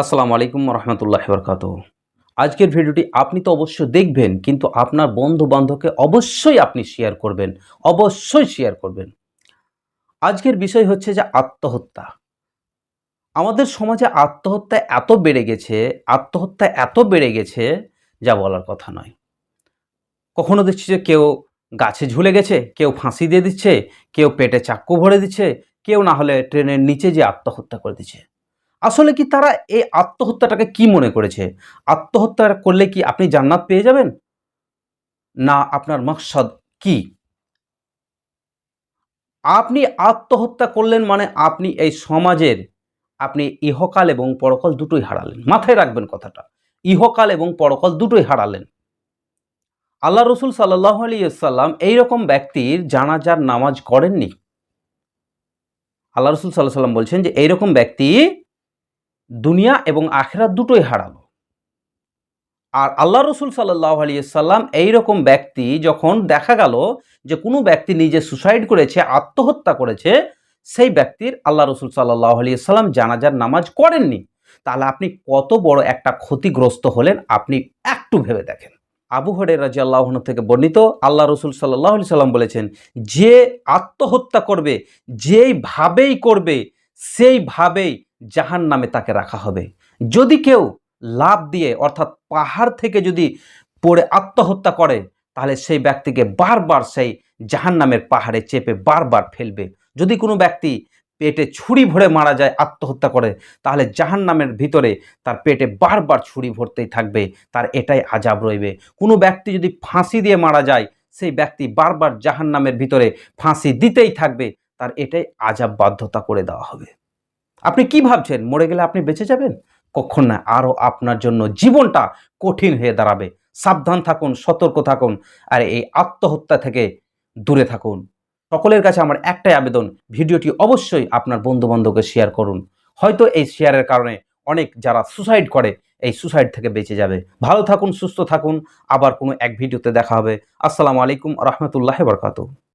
আসসালামু আলাইকুম রহমতুল্লাহ বরকাত আজকের ভিডিওটি আপনি তো অবশ্যই দেখবেন, কিন্তু আপনার বন্ধু বান্ধবকে অবশ্যই আপনি শেয়ার করবেন, অবশ্যই শেয়ার করবেন। আজকের বিষয় হচ্ছে যে আত্মহত্যা। আমাদের সমাজে আত্মহত্যা এত বেড়ে গেছে, আত্মহত্যা এত বেড়ে গেছে, যা বলার কথা নয়। কখনো দেখছি যে কেউ গাছে ঝুলে গেছে, কেউ ফাঁসি দিয়ে দিচ্ছে, কেউ পেটে চাক্কু ভরে দিচ্ছে, কেউ না হলে ট্রেনের নিচে যে আত্মহত্যা করে দিচ্ছে। আসলে কি তারা এই আত্মহত্যাটাকে কি মনে করেছে? আত্মহত্যা করলে কি আপনি জান্নাত পেয়ে যাবেন? না, আপনার মকসদ কি? আপনি আত্মহত্যা করলেন মানে আপনি এই সমাজের, আপনি ইহকাল এবং পরকাল দুটোই হারালেন। মাথায় রাখবেন কথাটা। ইহকাল এবং পরকাল দুটোই হারালেন। আল্লাহ রসুল সাল্লাহ আলিয়াল্লাম এইরকম ব্যক্তির জানাজার নামাজ করেননি। আল্লাহ রসুল সাল্লাহ সাল্লাম বলছেন যে এইরকম ব্যক্তি দুনিয়া এবং আখেরা দুটোই হারালো। আর আল্লাহ রসুল সাল্লাহ আলিয়াল্লাম এইরকম ব্যক্তি যখন দেখা গেল যে কোনো ব্যক্তি নিজে সুসাইড করেছে, আত্মহত্যা করেছে, সেই ব্যক্তির আল্লাহ রসুল সাল্লাহ আলিয়াল্লাম জানাজার নামাজ করেননি। তাহলে আপনি কত বড় একটা ক্ষতিগ্রস্ত হলেন আপনি একটু ভেবে দেখেন। আবু হরে রাজি আল্লাহন থেকে বর্ণিত আল্লাহ রসুল সাল্লাহ আলি সাল্লাম বলেছেন, যে আত্মহত্যা করবে যেইভাবেই করবে সেইভাবেই জাহান নামে তাকে রাখা হবে। যদি কেউ লাভ দিয়ে, অর্থাৎ পাহাড় থেকে যদি পড়ে আত্মহত্যা করে, তাহলে সেই ব্যক্তিকে বারবার সেই জাহান নামের পাহাড়ে চেপে বারবার ফেলবে। যদি কোনো ব্যক্তি পেটে ছুরি ভরে মারা যায়, আত্মহত্যা করে, তাহলে জাহান নামের ভিতরে তার পেটে বারবার ছুরি ভরতেই থাকবে, তার এটাই আজাব রইবে। কোনো ব্যক্তি যদি ফাঁসি দিয়ে মারা যায়, সেই ব্যক্তি বারবার জাহান নামের ভিতরে ফাঁসি দিতেই থাকবে, তার এটাই আজাব বাধ্যতা করে দেওয়া হবে। আপনি কি ভাবছেন? মরে গেলে আপনি বেঁচে যাবেন? কখন না আরও আপনার জন্য জীবনটা কঠিন হয়ে দাঁড়াবে। সাবধান থাকুন, সতর্ক থাকুন, আর এই আত্মহত্যা থেকে দূরে থাকুন। সকলের কাছে আমার একটাই আবেদন, ভিডিওটি অবশ্যই আপনার বন্ধু বান্ধবকে শেয়ার করুন। হয়তো এই শেয়ারের কারণে অনেক যারা সুসাইড করে, এই সুসাইড থেকে বেঁচে যাবে। ভালো থাকুন, সুস্থ থাকুন। আবার কোনো এক ভিডিওতে দেখা হবে। আসসালামু আলাইকুম, রহমতুল্লাহ বরকাত